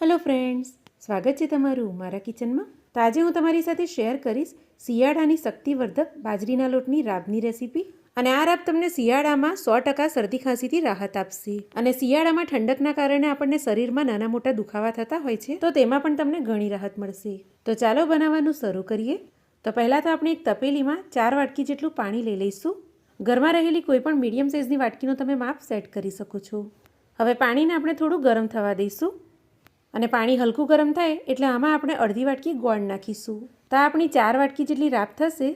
Hello friends સ્વાગત છે તમારું મારા કિચનમાં. તો આજે હું તમારી સાથે શેર કરીશ શિયાળાની શક્તિવર્ધક બાજરીના લોટની રાબની રેસીપી. અને આ રાબ તમને શિયાળામાં સો ટકા શરદી ખાંસીથી રાહત આપશે. અને શિયાળામાં ઠંડકના કારણે આપણને શરીરમાં નાના મોટા દુખાવા થતા હોય છે, તો તેમાં પણ તમને ઘણી રાહત મળશે. તો ચાલો બનાવવાનું શરૂ કરીએ. તો પહેલાં તો આપણે એક તપેલીમાં ચાર વાટકી જેટલું પાણી લઈ લઈશું. ઘરમાં રહેલી કોઈપણ મીડિયમ સાઇઝની વાટકીનો તમે માપ સેટ કરી શકો છો. હવે પાણીને આપણે થોડું ગરમ થવા દઈશું. અને પાણી હલકું ગરમ થાય એટલે આમાં આપણે અડધી વાટકી ગોળ નાખીશું. તો આપણી ચાર વાટકી જેટલી રાબ થશે,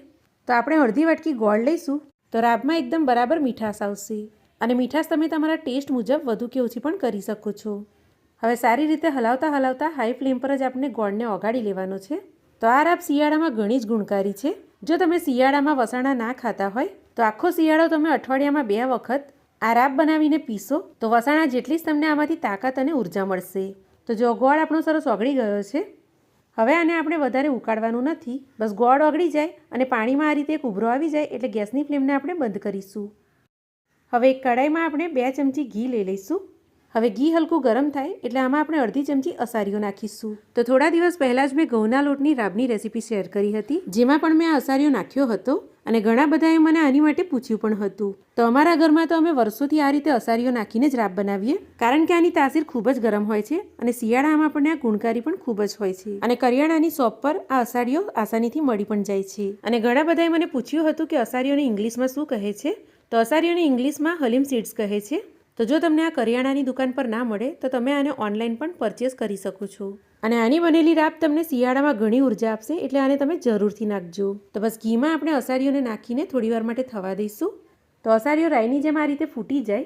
તો આપણે અડધી વાટકી ગોળ લઈશું. તો રાબમાં એકદમ બરાબર મીઠાશ આવશે. અને મીઠાશ તમે તમારા ટેસ્ટ મુજબ વધુ કે ઓછી પણ કરી શકો છો. હવે સારી રીતે હલાવતા હલાવતા હાઈ ફ્લેમ પર જ આપણે ગોળને ઓગાળી લેવાનો છે. તો આ રાબ શિયાળામાં ઘણી જ ગુણકારી છે. જો તમે શિયાળામાં વસાણા ના ખાતા હોય, તો આખો શિયાળો તમે અઠવાડિયામાં બે વખત આ રાબ બનાવીને પીશો તો વસાણા જેટલી જ તમને આમાંથી તાકાત અને ઊર્જા મળશે. તો જો ગોળ આપણો સરસ ઓગળી ગયો છે, હવે આને આપણે વધારે ઉકાળવાનું નથી. બસ ગોળ ઓગળી જાય અને પાણીમાં આ રીતે એક ઉભરો આવી જાય એટલે ગેસની ફ્લેમને આપણે બંધ કરીશું. હવે એક કડાઈમાં આપણે બે ચમચી ઘી લઈ લઈશું. હવે ઘી હલકું ગરમ થાય એટલે આમાં આપણે અડધી ચમચી અસારીઓ નાખીશું. તો થોડા દિવસ પહેલાં જ મેં ઘઉંના લોટની રાબની રેસીપી શેર કરી હતી, જેમાં પણ મેં આ અસારીઓ નાખ્યો હતો અને ઘણા બધાએ મને આની માટે પૂછ્યું પણ હતું. તો અમારા ઘરમાં તો અમે વર્ષોથી આ રીતે અસારીઓ નાખીને જ રાબ બનાવીએ, કારણ કે આની તાસીર ખૂબ જ ગરમ હોય છે અને શિયાળામાં આપણને આ ગુણકારી પણ ખૂબ જ હોય છે. અને કરિયાણાની શોપ પર આ અસારીઓ આસાનીથી મળી પણ જાય છે. અને ઘણા બધાએ મને પૂછ્યું હતું કે અસારીઓને ઇંગ્લિશમાં શું કહે છે? તો અસારીઓને ઇંગ્લિશમાં હલીમ સીડ્સ કહે છે. તો જો તમને આ કરિયાણાની દુકાન પર ના મળે, તો તમે આને ઓનલાઈન પણ પરચેસ કરી શકો છો. અને આની બનેલી રાબ તમને શિયાળામાં ઘણી ઊર્જા આપશે, એટલે આને તમે જરૂરથી નાખજો. તો બસ ઘીમાં આપણે અસારીઓને નાખીને થોડીવાર માટે થવા દઈશું. તો અસારીઓ રાઈની જેમ આ રીતે ફૂટી જાય,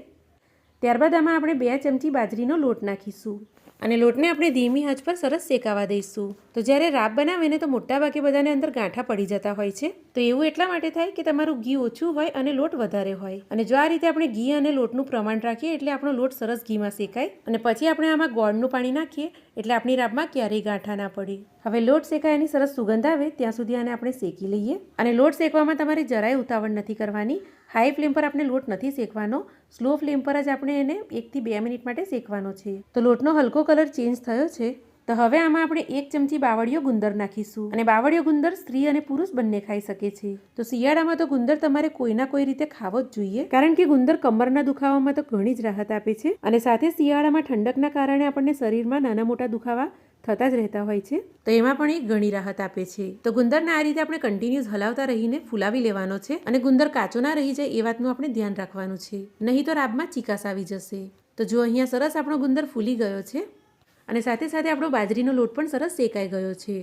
ત્યારબાદ આમાં આપણે બે ચમચી બાજરીનો લોટ નાખીશું. અને લોટને આપણે ધીમી આંચ પર સરસ શેકાવા દઈશું. તો જ્યારે રાબ બનાવે ને તો મોટાભાગે બધાને અંદર ગાંઠા પડી જતા હોય છે. તો એવું એટલા માટે થાય કે તમારું ઘી ઓછું હોય અને લોટ વધારે હોય. અને જો આ રીતે આપણે ઘી અને લોટનું પ્રમાણ રાખીએ એટલે આપણો લોટ સરસ ઘીમાં શેકાય. અને પછી આપણે આમાં ગોળનું પાણી નાખીએ એટલે આપણી રાબમાં ક્યારેય ગાંઠા ના પડે. હવે લોટ શેકાયાની સરસ સુગંધ આવે ત્યાં સુધી આને આપણે શેકી લઈએ. અને લોટ શેકવામાં તમારે જરાય ઉતાવળ નથી કરવાની. હાઈ ફ્લેમ પર આપણે લોટ નથી શેકવાનો. સ્લો ફ્લેમ પર જ આપણે એને એકથી બે મિનિટ માટે શેકવાનો છે. તો લોટનો હલકો કલર ચેન્જ થયો છે. તો હવે આમાં આપણે એક ચમચી બાવળીઓ ગુંદર નાખીશું. અને બાવળીઓ ગુંદર સ્ત્રી અને પુરુષ બંને ખાઈ શકે છે. તો શિયાળામાં તો ગુંદર તમારે કોઈના કોઈ રીતે ખાવો જ જોઈએ. કારણ કે ગુંદર કમરના દુખાવામાં તો ઘણી જ રાહત આપે છે. અને સાથે શિયાળામાં ઠંડકના કારણે આપણને શરીરમાં નાના મોટા દુખાવા થતા જ રહેતા હોય છે. તો એમાં પણ એ ઘણી રાહત આપે છે. તો ગુંદરને આ રીતે આપણે કન્ટિન્યુઅસ હલાવતા રહીને ફૂલાવી લેવાનો છે અને ગુંદર કાચો ના રહી જાય એ વાતનું આપણે ધ્યાન રાખવાનું છે. નહીં તો રાબમાં ચીકાસ આવી જશે. તો જો અહીંયા સરસ આપણો ગુંદર ફૂલી ગયો છે અને સાથે સાથે આપણો બાજરીનો લોટ પણ સરસ શેકાઈ ગયો છે.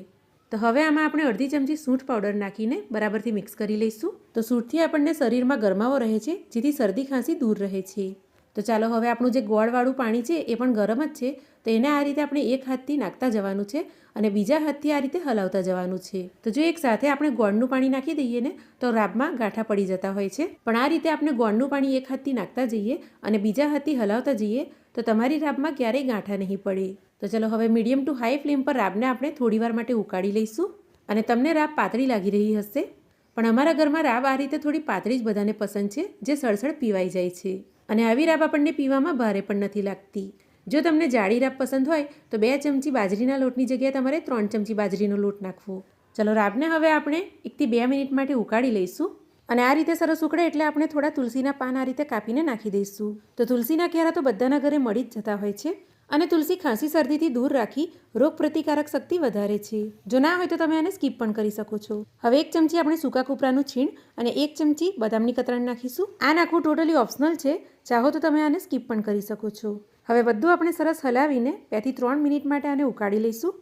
તો હવે આમાં આપણે અડધી ચમચી સૂંઠ પાવડર નાખીને બરાબરથી મિક્સ કરી લઈશું. તો સૂંઠથી આપણને શરીરમાં ગરમાવો રહે છે, જેથી શરદી ખાંસી દૂર રહે છે. તો ચાલો હવે આપણું જે ગોળવાળું પાણી છે એ પણ ગરમ જ છે, તો એને આ રીતે આપણે એક હાથથી નાખતા જવાનું છે અને બીજા હાથથી આ રીતે હલાવતા જવાનું છે. તો જો એક સાથે આપણે ગોળનું પાણી નાખી દઈએ ને, તો રાબમાં ગાંઠા પડી જતા હોય છે. પણ આ રીતે આપણે ગોળનું પાણી એક હાથથી નાખતા જઈએ અને બીજા હાથથી હલાવતા જઈએ, તો તમારી રાબમાં ક્યારેય ગાંઠા નહીં પડે. તો ચલો હવે મીડિયમ ટુ હાઈ ફ્લેમ પર રાબને આપણે થોડીવાર માટે ઉકાળી લઈશું અને તમને રાબ પાતળી લાગી રહી હશે. પણ અમારા ઘરમાં રાબ આ રીતે થોડી પાતળી જ બધાને પસંદ છે, જે સળસળ પીવાઈ જાય છે. અને આવી રાબ આપણને પીવામાં ભારે પણ નથી લાગતી. જો તમને જાડી રાબ પસંદ હોય, તો બે ચમચી બાજરીના લોટની જગ્યાએ તમારે ત્રણ ચમચી બાજરીનો લોટ નાખવો. ચલો રાબને હવે આપણે એકથી બે મિનિટ માટે ઉકાળી લઈશું અને આ રીતે સરસ ઉકળે એટલે આપણે થોડા તુલસીના પાન આ રીતે કાપીને નાખી દઈશું. તો તુલસીના ક્યારા તો બધાના ઘરે મળી જ જતા હોય છે. અને તુલસી ખાંસી શરદીથી દૂર રાખી રોગ પ્રતિકારક શક્તિ વધારે છે. જો ના હોય તો તમે આને સ્કીપ પણ કરી શકો છો. હવે એક ચમચી આપણે સૂકા કોપરાનું છીણ અને એક ચમચી બદામની કતરણ નાખીશું. આ નાખવું ટોટલી ઓપ્શનલ છે. ચાહો તો તમે આને સ્કીપ પણ કરી શકો છો. હવે બધું આપણે સરસ હલાવીને બેથી ત્રણ મિનિટ માટે આને ઉકાળી લઈશું.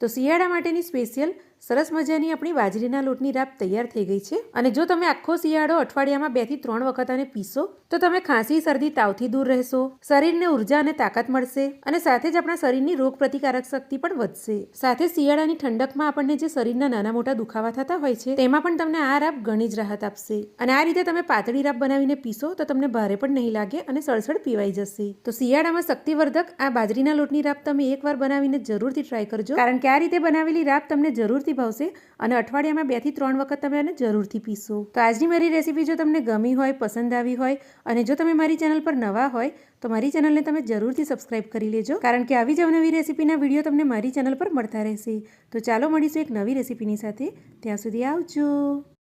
તો શિયાળા માટેની સ્પેશિયલ સરસ મજાની આપણી બાજરીના લોટની રાબ તૈયાર થઈ ગઈ છે. અને જો તમે આખો શિયાળો અઠવાડિયામાં બેથી ત્રણ વખત આને પીશો તો તમે ખાંસી, શરદી તાવથી દૂર રહેશો. શરીરને ઊર્જા અને તાકાત મળશે અને સાથે જ આપણા શરીરની રોગ પ્રતિકારક શક્તિ પણ વધશે. સાથે શિયાળાની ઠંડકમાં આપણને જે શરીરના નાના મોટા દુખાવા થતા હોય છે, તેમાં પણ તમને આ રાબ ઘણી જ રાહત આપશે. અને આ રીતે તમે પાતળી રાબ બનાવીને પીશો તો તમને ભારે પણ નહીં લાગે અને સળસળ પીવાઈ જશે. તો શિયાળામાં શક્તિવર્ધક આ બાજરીના લોટની રાબ તમે એકવાર બનાવીને જરૂરથી ટ્રાય કરજો. કારણ કે આ રીતે બનાવેલી રાબ તમને જરૂરથી ચોક્કસથી ભાવશે અને અઠવાડિયામાં બેથી ત્રણ વખત તમે આને જરૂરથી પીશો તો આજની મારી રેસીપી જો તમને ગમી હોય, પસંદ આવી હોય અને જો તમે મારી ચેનલ પર નવા હોય, તો મારી ચેનલને તમે જરૂરથી સબસ્ક્રાઇબ કરી લેજો. કારણ કે આવી જ અવનવી રેસીપીના વીડિયો તમને મારી ચેનલ પર મળતા રહેશે. તો ચાલો મળીશું એક નવી રેસીપીની સાથે. ત્યાં સુધી આવજો.